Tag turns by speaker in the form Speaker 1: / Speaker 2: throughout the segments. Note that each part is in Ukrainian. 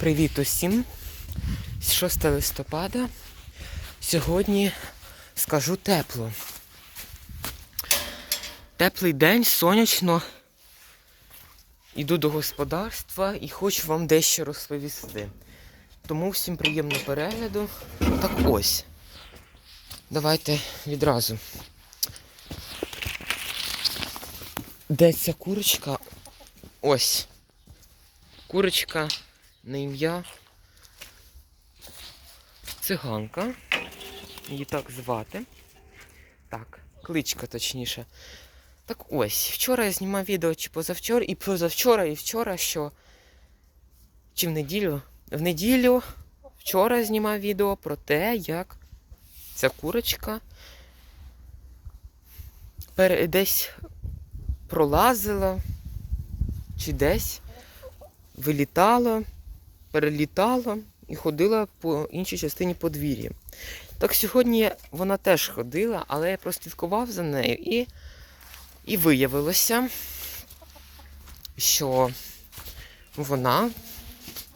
Speaker 1: Привіт усім! 6 листопада. Сьогодні скажу тепло. Теплий день, сонячно. Іду до господарства і хочу вам дещо розповісти. Тому всім приємного перегляду. Так ось. Давайте відразу. Де ця курочка? Ось. Курочка на ім'я циганка. Її так звати. Так, кличка точніше. Так ось, вчора я знімав відео чи позавчора, і позавчора, і вчора, що. Чи в неділю? В неділю вчора знімав відео про те, як ця курочка пере- десь пролазила, чи десь вилітала, перелітала і ходила по іншій частині подвір'я. Так сьогодні вона теж ходила, але я прослідкував за нею і, і виявилося, що вона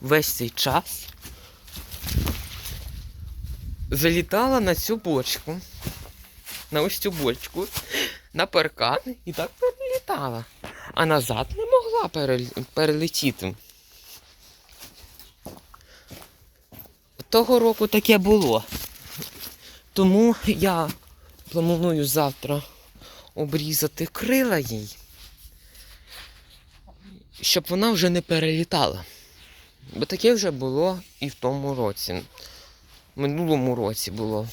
Speaker 1: весь цей час залітала на цю бочку, на ось цю бочку, на паркан і так перелітала. А назад не могла перел- перелетіти. Того року таке було. Тому я планую завтра обрізати крила їй, щоб вона вже не перелітала. Бо таке вже було і в тому році. Минулому році було.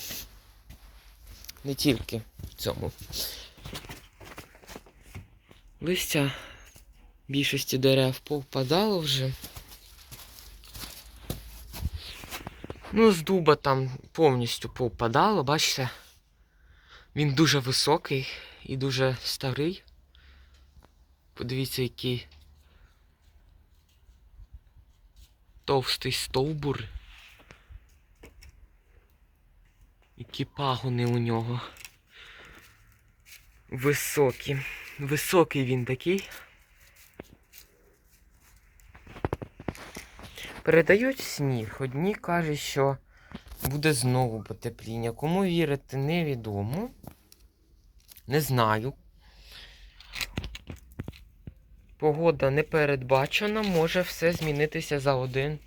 Speaker 1: Не тільки в цьому. Листя більшості дерев повпадало вже. Ну, з дуба там повністю повпадало, бачите? Він дуже високий і дуже старий. Подивіться, який товстий стовбур. Які пагони у нього. Високі. Високий він такий. Передають сніг. Одні кажуть, що буде знову потепління. Кому вірити, невідомо. Не знаю. Погода не передбачена, може все змінитися за один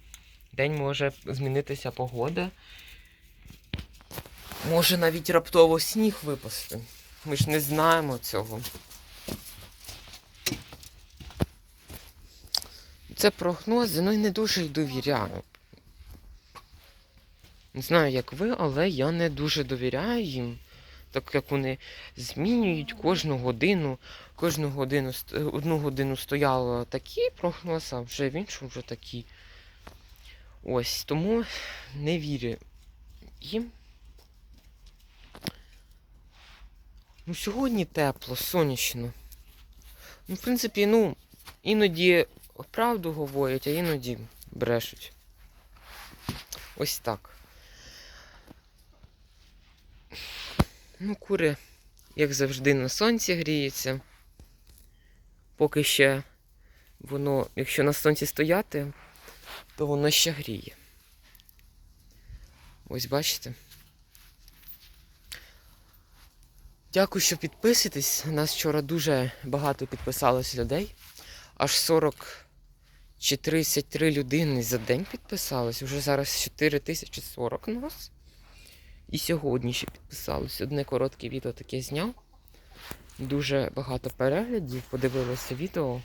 Speaker 1: день, може змінитися погода. Може навіть раптово сніг випасти. Ми ж не знаємо цього. Це прогнози, ну і не дуже довіряю. Не знаю, як ви, але я не дуже довіряю їм, так як вони змінюють кожну годину. Кожну годину одну годину стояло такий прогноз, а вже в іншу вже такий. Ось, тому не вірю їм. Ну, сьогодні тепло, сонячно. Ну, в принципі, ну, іноді правду говорять, а іноді брешуть. Ось так. Ну, кури, як завжди, на сонці гріються. Поки ще воно, якщо на сонці стояти, то воно ще гріє. Ось бачите. Дякую, що підписуєтесь. Нас вчора дуже багато підписалось людей. Аж 40 чи 33 людини за день підписалось. Уже зараз 4040 нас. І сьогодні ще підписалось. Одне коротке відео таке зняв. Дуже багато переглядів, подивилося відео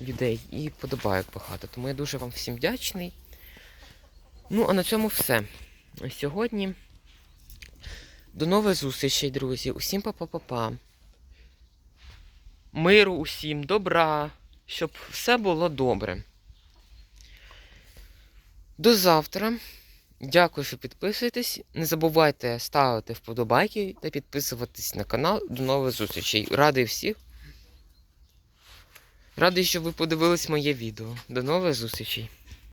Speaker 1: людей і подобають багато. Тому я дуже вам всім вдячний. Ну, а на цьому все. Сьогодні. До нових зустрічей, друзі. Усім па-па-па-па. Миру усім, добра, щоб все було добре. До завтра. Дякую, що підписуєтесь. Не забувайте ставити вподобайки та підписуватись на канал. До нових зустрічей. Радий всіх. Радий, що ви подивились моє відео. До нових зустрічей.